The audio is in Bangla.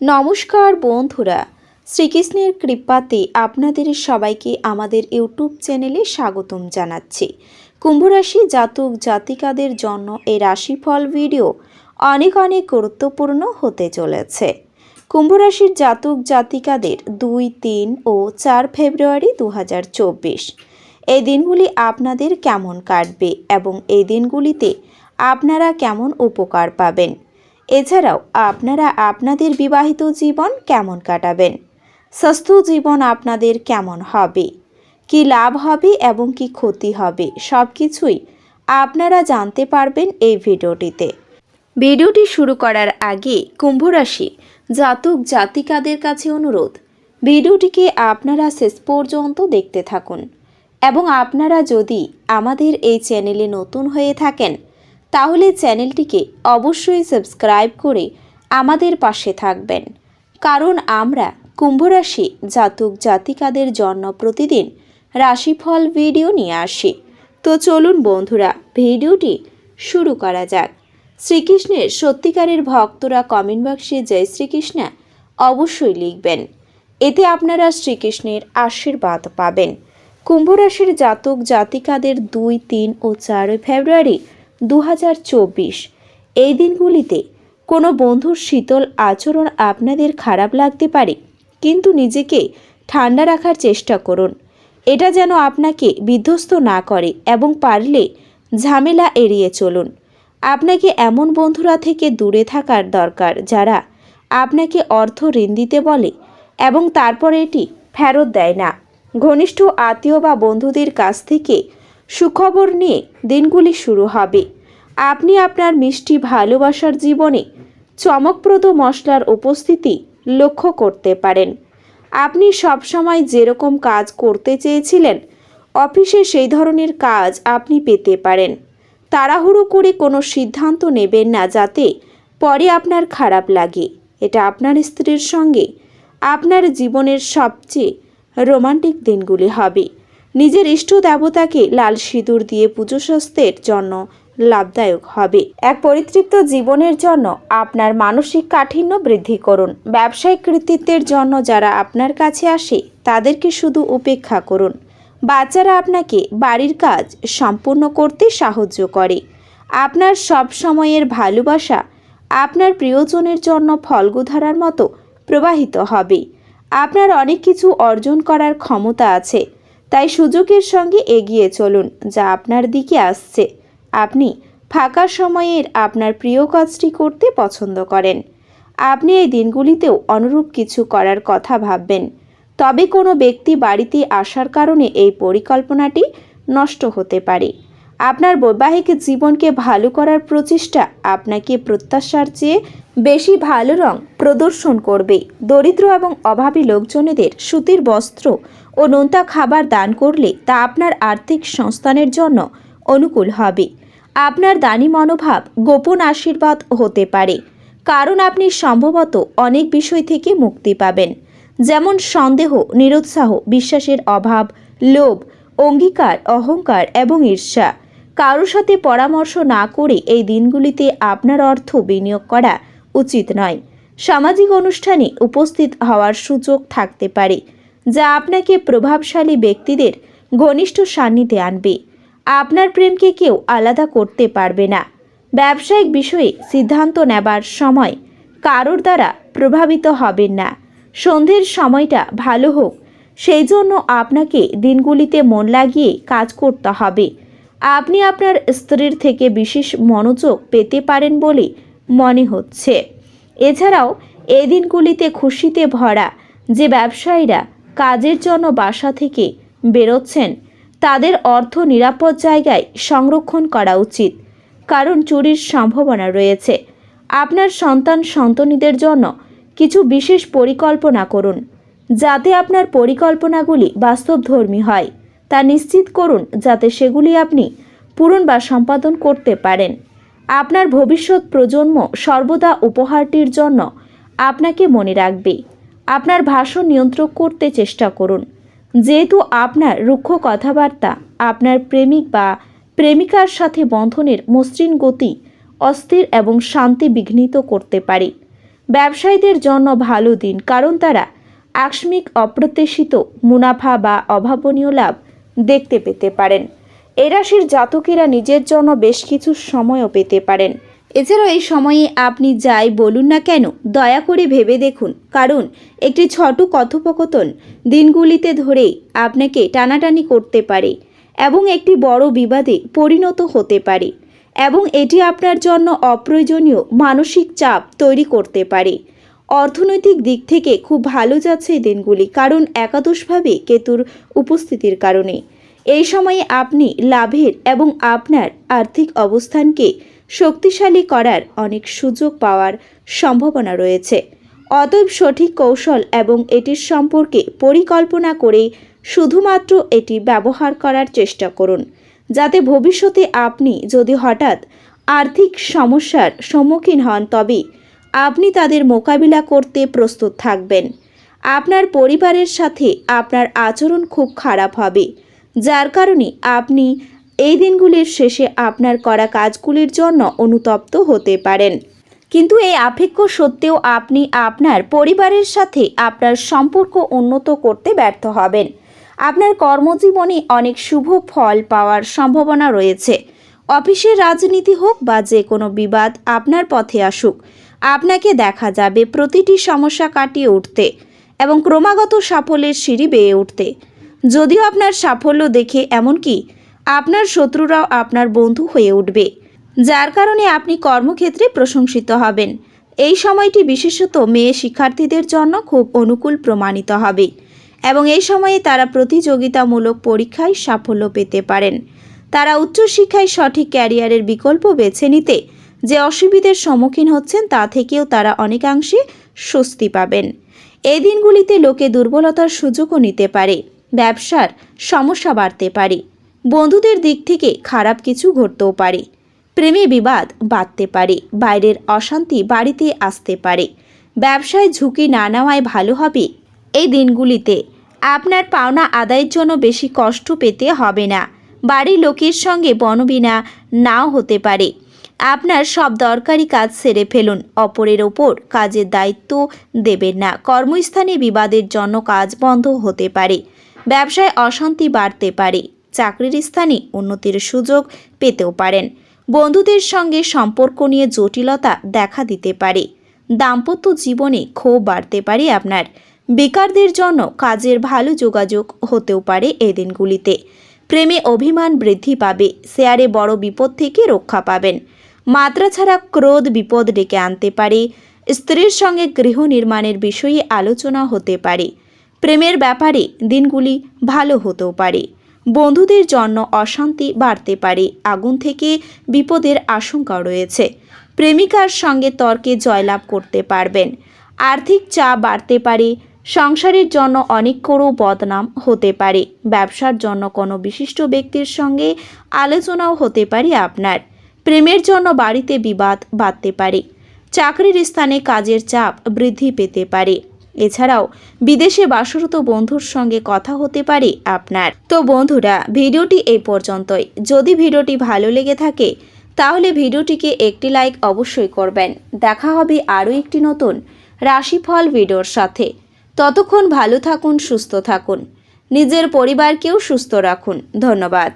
নমস্কার বন্ধুরা, শ্রীকৃষ্ণের কৃপাতে আপনাদের সবাইকে আমাদের ইউটিউব চ্যানেলে স্বাগতম জানাচ্ছি। কুম্ভরাশি জাতক জাতিকাদের জন্য এই রাশিফল ভিডিও অনেক অনেক গুরুত্বপূর্ণ হতে চলেছে। কুম্ভরাশির জাতক জাতিকাদের দুই, তিন ও চার ফেব্রুয়ারি দু হাজার চব্বিশ। এই দিনগুলি আপনাদের কেমন কাটবে এবং এই দিনগুলিতে আপনারা কেমন উপকার পাবেন? এছাড়াও আপনারা আপনাদের বিবাহিত জীবন কেমন কাটাবেন? স্বাস্থ্য জীবন আপনাদের কেমন হবে? কি লাভ হবে এবং কি ক্ষতি হবে? সব কিছুই আপনারা জানতে পারবেন এই ভিডিওটিতে। ভিডিওটি শুরু করার আগে কুম্ভ রাশি জাতক জাতিকাদের কাছে অনুরোধ, ভিডিওটিকে আপনারা শেষ পর্যন্ত দেখতে থাকুন। এবং আপনারা যদি আমাদের এই চ্যানেলে নতুন হয়ে থাকেন তাহলে চ্যানেলটিকে অবশ্যই সাবস্ক্রাইব করে আমাদের পাশে থাকবেন। কারণ আমরা কুম্ভরাশি জাতক জাতিকাদের জন্য প্রতিদিন রাশিফল ভিডিও নিয়ে আসি। তো চলুন বন্ধুরা, ভিডিওটি শুরু করা যাক। শ্রীকৃষ্ণের সত্যিকারের ভক্তরা কমেন্ট বক্সে জয় শ্রীকৃষ্ণ অবশ্যই লিখবেন। এতে আপনারা শ্রীকৃষ্ণের আশীর্বাদ পাবেন। কুম্ভরাশির জাতক জাতিকাদের দুই, তিন ও চার ফেব্রুয়ারি দু হাজার চব্বিশ। এই দিনগুলিতে কোনো বন্ধুর শীতল আচরণ আপনাদের খারাপ লাগতে পারে, কিন্তু নিজেকে ঠান্ডা রাখার চেষ্টা করুন। এটা যেন আপনাকে বিধ্বস্ত না করে এবং পারলে ঝামেলা এড়িয়ে চলুন। আপনাকে এমন বন্ধুরা থেকে দূরে থাকার দরকার যারা আপনাকে অর্থ ঋণ দিতে বলে এবং তারপর এটি ফেরত দেয় না। ঘনিষ্ঠ আত্মীয় বা বন্ধুদের কাছ থেকে সুখবর নিয়ে দিনগুলি শুরু হবে। আপনি আপনার মিষ্টি ভালোবাসার জীবনে চমকপ্রদ মশলার উপস্থিতি লক্ষ্য করতে পারেন। আপনি সবসময় যেরকম কাজ করতে চেয়েছিলেন, অফিসে সেই ধরনের কাজ আপনি পেতে পারেন। তাড়াহুড়ো করে কোনো সিদ্ধান্ত নেবেন না যাতে পরে আপনার খারাপ লাগে। এটা আপনার স্ত্রীর সঙ্গে আপনার জীবনের সবচেয়ে রোমান্টিক দিনগুলি হবে। নিজের ইষ্ট দেবতাকে লাল সিঁদুর দিয়ে পুজো স্বাস্থ্যের জন্য লাভদায়ক হবে। এক পরিতৃপ্ত জীবনের জন্য আপনার মানসিক কাঠিন্য বৃদ্ধি করুন। ব্যবসায়িক কৃতিত্বের জন্য যারা আপনার কাছে আসে, তাদেরকে শুধু উপেক্ষা করুন। বাচ্চারা আপনাকে বাড়ির কাজ সম্পূর্ণ করতে সাহায্য করে। আপনার সব সময়ের ভালোবাসা আপনার প্রিয়জনের জন্য ফলগুধারার মতো প্রবাহিত হবে। আপনার অনেক কিছু অর্জন করার ক্ষমতা আছে। তাই সুযোগের সঙ্গে এগিয়ে চলুন, যা আপনার দিকে আসছে। আপনি ফাঁকা সময়ের আপনার প্রিয় কাজটি করতে পছন্দ করেন। আপনি এই দিনগুলিতেও অনুরূপ কিছু করার কথা ভাববেন। তবে কোনো ব্যক্তি বাড়িতে আসার কারণে এই পরিকল্পনাটি নষ্ট হতে পারে। আপনার বৈবাহিক জীবনকে ভালো করার প্রচেষ্টা আপনাকে প্রত্যাশার চেয়ে বেশি ভালো রং প্রদর্শন করবে। দরিদ্র এবং অভাবী লোকজনেদের সুতির বস্ত্র ও নোনতা খাবার দান করলে তা আপনার আর্থিক সংস্থানের জন্য অনুকূল হবে। আপনার দানি মনোভাব গোপন আশীর্বাদ হতে পারে। কারণ আপনি সম্ভবত অনেক বিষয় থেকে মুক্তি পাবেন। যেমন সন্দেহ, নিরুৎসাহ, বিশ্বাসের অভাব, লোভ, অঙ্গীকার, অহংকার এবং ঈর্ষা। কারোর সাথে পরামর্শ না করে এই দিনগুলিতে আপনার অর্থ বিনিয়োগ করা উচিত নয়। সামাজিক অনুষ্ঠানে উপস্থিত হওয়ার সুযোগ থাকতে পারে, যা আপনাকে প্রভাবশালী ব্যক্তিদের ঘনিষ্ঠ সান্নিধ্যে আনবে। আপনার প্রেমকে কেউ আলাদা করতে পারবে না। ব্যবসায়িক বিষয়ে সিদ্ধান্ত নেবার সময় কারোর দ্বারা প্রভাবিত হবেন না। সন্ধ্যের সময়টা ভালো হোক, সেই জন্য আপনাকে দিনগুলিতে মন লাগিয়ে কাজ করতে হবে। আপনি আপনার স্ত্রীর থেকে বিশেষ মনোযোগ পেতে পারেন বলে মনে হচ্ছে। এছাড়াও এই দিনগুলিতে খুশিতে ভরা যে ব্যবসায়ীরা কাজের জন্য বাসা থেকে বেরোচ্ছেন, তাদের অর্থ নিরাপদ জায়গায় সংরক্ষণ করা উচিত, কারণ চুরির সম্ভাবনা রয়েছে। আপনার সন্তান সন্তনীদের জন্য কিছু বিশেষ পরিকল্পনা করুন, যাতে আপনার পরিকল্পনাগুলি বাস্তবধর্মী হয়। তা নিশ্চিত করুন যাতে সেগুলি আপনি পূরণ বা সম্পাদন করতে পারেন। আপনার ভবিষ্যৎ প্রজন্ম সর্বদা উপহারটির জন্য আপনাকে মনে রাখবে। আপনার ভাষণ নিয়ন্ত্রণ করতে চেষ্টা করুন। যেহেতু আপনার রুক্ষ কথাবার্তা, আপনার প্রেমিক বা প্রেমিকার সাথে বন্ধনের মসৃণ গতি অস্থির এবং শান্তি বিঘ্নিত করতে পারে। ব্যবসায়ীদের জন্য ভালো দিন, কারণ তারা আকস্মিক অপ্রত্যাশিত মুনাফা বা অভাবনীয় লাভ দেখতে পেতে পারেন। এ রাশির জাতকেরা নিজের জন্য বেশ কিছু সময়ও পেতে পারেন। এছাড়াও এই সময়ে আপনি যাই বলুন না কেন, দয়া করে ভেবে দেখুন। কারণ, একটি ছোট কথোপকথন দিনগুলিতে ধরেই আপনাকে টানাটানি করতে পারে এবং একটি বড় বিবাদে পরিণত হতে পারে এবং এটি আপনার জন্য অপ্রয়োজনীয় মানসিক চাপ তৈরি করতে পারে। অর্থনৈতিক দিক থেকে খুব ভালো যাচ্ছে এই দিনগুলি, কারণ একাদশভাবে কেতুর উপস্থিতির কারণে। এই সময়ে আপনি লাভের এবং আপনার আর্থিক অবস্থানকে শক্তিশালী করার অনেক সুযোগ পাওয়ার সম্ভাবনা রয়েছে। অতএব সঠিক কৌশল এবং এটির সম্পর্কে পরিকল্পনা করে শুধুমাত্র এটি ব্যবহার করার চেষ্টা করুন, যাতে ভবিষ্যতে আপনি যদি হঠাৎ আর্থিক সমস্যার সম্মুখীন হন তবে আপনি তাদের মোকাবিলা করতে প্রস্তুত থাকবেন। আপনার পরিবারের সাথে আপনার আচরণ খুব খারাপ হবে। যার কারণে আপনি এই দিনগুলির শেষে আপনার করা কাজগুলির জন্য অনুতপ্ত হতে পারেন। কিন্তু এই আপেক্ষ সত্ত্বেও আপনি আপনার পরিবারের সাথে আপনার সম্পর্ক উন্নত করতে ব্যর্থ হবেন। আপনার কর্মজীবনে অনেক শুভ ফল পাওয়ার সম্ভাবনা রয়েছে। অফিসের রাজনীতি হোক বা যে কোনো বিবাদ আপনার পথে আসুক আপনাকে দেখা যাবে প্রতিটি সমস্যা কাটিয়ে উঠতে এবং ক্রমাগত সাফল্যের সিঁড়ি বেয়ে উঠতে। যদিও আপনার সাফল্য দেখে এমনকি আপনার শত্রুরাও আপনার বন্ধু হয়ে উঠবে, যার কারণে আপনি কর্মক্ষেত্রে প্রশংসিত হবেন। এই সময়টি বিশেষত মেয়ে শিক্ষার্থীদের জন্য খুব অনুকূল প্রমাণিত হবে এবং এই সময়ে তারা প্রতিযোগিতামূলক পরীক্ষায় সাফল্য পেতে পারেন। তারা উচ্চশিক্ষায় সঠিক ক্যারিয়ারের বিকল্প বেছে নিতে যে অসুবিধের সম্মুখীন হচ্ছেন তা থেকেও তারা অনেকাংশে স্বস্তি পাবেন। এই দিনগুলিতে লোকে দুর্বলতার সুযোগও নিতে পারে, ব্যবসার সমস্যা বাড়তে পারে, বন্ধুদের দিক থেকে খারাপ কিছু ঘটতেও পারে, প্রেমে বিবাদ বাড়তে পারে, বাইরের অশান্তি বাড়িতে আসতে পারে। ব্যবসায় ঝুঁকি না নেওয়ায় ভালো হবে এই দিনগুলিতে। আপনার পাওনা আদায়ের জন্য বেশি কষ্ট পেতে হবে না। বাড়ির লোকের সঙ্গে বনবিনা নাও হতে পারে। আপনার সব দরকারি কাজ সেরে ফেলুন। অপরের ওপর কাজের দায়িত্ব দেবেন না। কর্মস্থানে বিবাদের জন্য কাজ বন্ধ হতে পারে। ব্যবসায় অশান্তি বাড়তে পারে। চাকরির স্থানে উন্নতির সুযোগ পেতেও পারেন। বন্ধুদের সঙ্গে সম্পর্ক নিয়ে জটিলতা দেখা দিতে পারে। দাম্পত্য জীবনে ক্ষোভ বাড়তে পারে আপনার। বেকারদের জন্য কাজের ভালো যোগাযোগ হতেও পারে এ দিনগুলিতে। প্রেমে অভিমান বৃদ্ধি পাবে। শেয়ারে বড় বিপদ থেকে রক্ষা পাবেন। মাত্রা ছাড়া ক্রোধ বিপদ ডেকে আনতে পারে। স্ত্রীর সঙ্গে গৃহ নির্মাণের বিষয়ে আলোচনা হতে পারে। প্রেমের ব্যাপারে দিনগুলি ভালো হতেও পারে। বন্ধুদের জন্য অশান্তি বাড়তে পারে। আগুন থেকে বিপদের আশঙ্কা রয়েছে। প্রেমিকার সঙ্গে তর্কে জয়লাভ করতে পারবেন। আর্থিক চাপ বাড়তে পারে। সংসারের জন্য অনেক কোনো বদনাম হতে পারে। ব্যবসার জন্য কোনো বিশিষ্ট ব্যক্তির সঙ্গে আলোচনাও হতে পারে আপনার। প্রেমের জন্য বাড়িতে বিবাদ বাড়তে পারে। চাকরির স্থানে কাজের চাপ বৃদ্ধি পেতে পারে। এছাড়াও বিদেশে বাসরত বন্ধুর সঙ্গে কথা হতে পারে আপনার। তো বন্ধুরা, ভিডিওটি এই পর্যন্তই। যদি ভিডিওটি ভালো লেগে থাকে, তাহলে ভিডিওটিকে একটি লাইক অবশ্যই করবেন। দেখা হবে আরও একটি নতুন রাশিফল ভিডিওর সাথে। ততক্ষণ ভালো থাকুন, সুস্থ থাকুন। নিজের পরিবারকেও সুস্থ রাখুন। ধন্যবাদ।